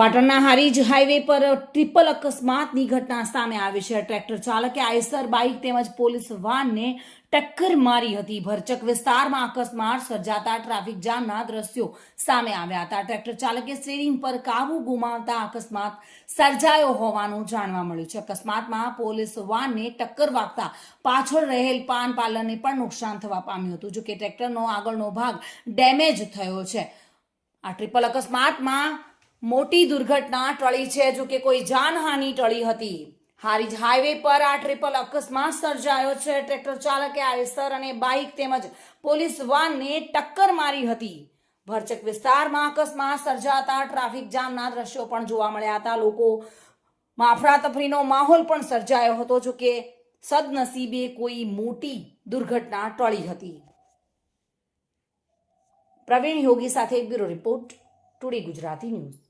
પાટણના હારીજ હાઈવે પર ટ્રિપલ અકસ્માતની ઘટના સામે આવી છે. ટ્રેક્ટર ચાલકે આઈસર બાઇક તેમજ પોલીસ વાનને ટક્કર મારી હતી. ભરચક વિસ્તારમાં અકસ્માત સર્જાતા ટ્રાફિક જામના દ્રશ્યો સામે આવ્યા હતા. ટ્રેક્ટર ચાલકે સ્ટેરિંગ પર કાબુ ગુમાવતા અકસ્માત સર્જાયો હોવાનું જાણવા મળ્યું છે. અકસ્માતમાં પોલીસ વાનને ટક્કર વાગતા પાછળ રહેલ પાન પાર્લરને પણ નુકસાન થવા પામ્યું હતું, જોકે ટ્રેક્ટરનો આગળનો ભાગ ડેમેજ થયો છે. આ ટ્રિપલ અકસ્માતમાં મોટી દુર્ઘટના ટળી છે, જો કે કોઈ જાનહાનિ ટળી હતી. હારીજ હાઈવે પર આ ટ્રિપલ અકસ્માત સર્જાયો છે. ટ્રેક્ટર ચાલકે આઈસર અને બાઇક તેમજ પોલીસ વાનને ટક્કર મારી હતી. ભરચક વિસ્તારમાં અકસ્માત સર્જાતા ટ્રાફિક જામના દ્રશ્યો પણ જોવા મળ્યા હતા. લોકો માફરાતફરીનો માહોલ પણ સર્જાયો હતો, જો કે સદનસીબે કોઈ મોટી દુર્ઘટના ટળી હતી. પ્રવીણ યોગી સાથે bureau report, today Gujarati news.